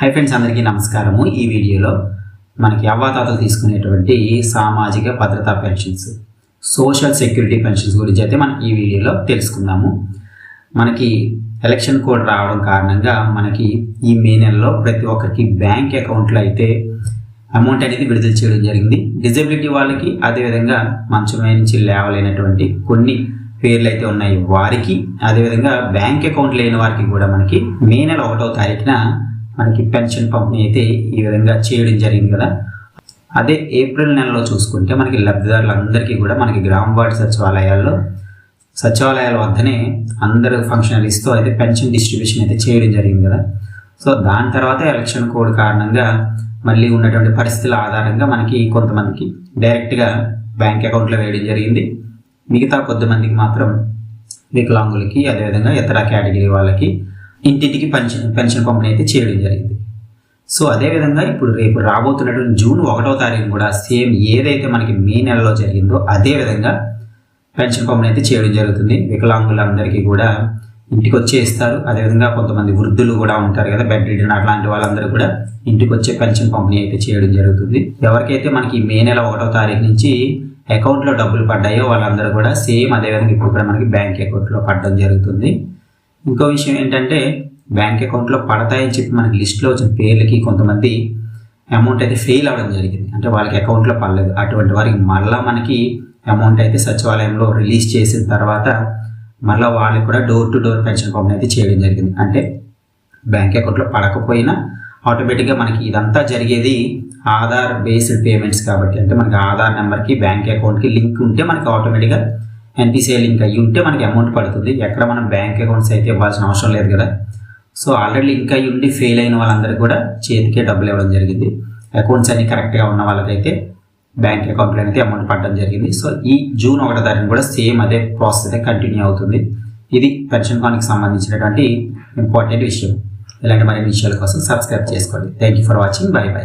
Hi friends అందరికీ నమస్కారము. ఈ వీడియోలో మనకి అవ్వాతాతలు తీసుకునేటువంటి సామాజిక భద్రతా పెన్షన్స్ సోషల్ సెక్యూరిటీ పెన్షన్స్ గురించి అయితే మనం ఈ వీడియోలో తెలుసుకుందాము. మనకి ఎలక్షన్ కోడ్ రావడం కారణంగా మనకి ఈ మే నెలలో ప్రతి ఒక్కరికి బ్యాంక్ అకౌంట్లో అయితే అమౌంట్ అనేది విడుదల చేయడం జరిగింది. డిజబిలిటీ వాళ్ళకి అదేవిధంగా మంచమే నుంచి లేవలేనటువంటి కొన్ని పేర్లు అయితే ఉన్నాయి వారికి. అదేవిధంగా బ్యాంక్ అకౌంట్ లేని వారికి కూడా మనకి మే నెల ఒకటో తారీఖున మనకి పెన్షన్ పంపిణీ అయితే ఈ విధంగా చేయడం జరిగింది కదా. అదే ఏప్రిల్ నెలలో చూసుకుంటే మనకి లబ్ధిదారులందరికీ కూడా మనకి గ్రామ వార్డు సచివాలయాల్లో సచివాలయాల వద్దనే అందరు ఫంక్షనరీస్తో అయితే పెన్షన్ డిస్ట్రిబ్యూషన్ అయితే చేయడం జరిగింది కదా. సో దాని తర్వాత ఎలక్షన్ కోడ్ కారణంగా మళ్ళీ ఉన్నటువంటి పరిస్థితుల ఆధారంగా మనకి కొంతమందికి డైరెక్ట్గా బ్యాంక్ అకౌంట్లో వేయడం జరిగింది. మిగతా కొద్దిమందికి మాత్రం వికలాంగులకి అదేవిధంగా ఇతర కేటగిరీ వాళ్ళకి ఇంటింటికి పెన్షన్ పెన్షన్ పంపిణీ అయితే చేయడం జరిగింది. సో అదేవిధంగా ఇప్పుడు రేపు రాబోతున్నటువంటి జూన్ ఒకటో తారీఖు కూడా సేమ్ ఏదైతే మనకి మే నెలలో జరిగిందో అదే విధంగా పెన్షన్ పంపిణీ అయితే చేయడం జరుగుతుంది. వికలాంగులందరికీ కూడా ఇంటికి వచ్చే ఇస్తారు అదేవిధంగా కొంతమంది వృద్ధులు కూడా ఉంటారు కదా బెడ్ రిటర్న్ అట్లాంటి వాళ్ళందరూ కూడా ఇంటికి వచ్చే పెన్షన్ పంపిణీ అయితే చేయడం జరుగుతుంది. ఎవరికైతే మనకి మే నెల ఒకటో తారీఖు నుంచి అకౌంట్లో డబ్బులు పడ్డాయో వాళ్ళందరూ కూడా సేమ్ అదేవిధంగా ఇప్పుడు కూడా మనకి బ్యాంక్ అకౌంట్లో పడడం జరుగుతుంది. ఇంకో విషయం ఏంటంటే బ్యాంక్ అకౌంట్లో పడతాయని చెప్పి మనకి లిస్ట్లో వచ్చిన పేర్లకి కొంతమంది అమౌంట్ అయితే ఫెయిల్ అవ్వడం జరిగింది. అంటే వాళ్ళకి అకౌంట్లో పడలేదు. అటువంటి వారికి మళ్ళీ మనకి అమౌంట్ అయితే సచివాలయంలో రిలీజ్ చేసిన తర్వాత మళ్ళీ వాళ్ళకి కూడా డోర్ టు డోర్ పెన్షన్ పంపిణీ అయితే చేయడం జరిగింది. అంటే బ్యాంక్ అకౌంట్లో పడకపోయినా ఆటోమేటిక్గా మనకి ఇదంతా జరిగేది ఆధార్ బేస్డ్ పేమెంట్స్ కాబట్టి. అంటే మనకి ఆధార్ నెంబర్కి బ్యాంక్ అకౌంట్కి లింక్ ఉంటే మనకి ఆటోమేటిక్గా ఎన్పిసిఐ లింక్ అయ్యి ఉంటే మనకి అమౌంట్ పడుతుంది. ఎక్కడ మనం బ్యాంక్ అకౌంట్స్ అయితే ఇవ్వాల్సిన అవసరం లేదు కదా. సో ఆల్రెడీ లింక్ అయ్యి ఉండి ఫెయిల్ అయిన వాళ్ళందరికీ కూడా చేతికే డబ్బులు ఇవ్వడం జరిగింది. అకౌంట్స్ అన్ని కరెక్ట్గా ఉన్న వాళ్ళకైతే బ్యాంక్ అకౌంట్లో అయితే అమౌంట్ పడడం జరిగింది. సో ఈ జూన్ ఒకటో తారీఖు కూడా సేమ్ అదే ప్రాసెస్ అయితే కంటిన్యూ అవుతుంది. ఇది పెన్షన్ ఫండ్కి సంబంధించినటువంటి ఇంపార్టెంట్ విషయం. ఇలాంటి మరిన్ని విషయాల కోసం సబ్స్క్రైబ్ చేసుకోండి. Thank you for watching bye bye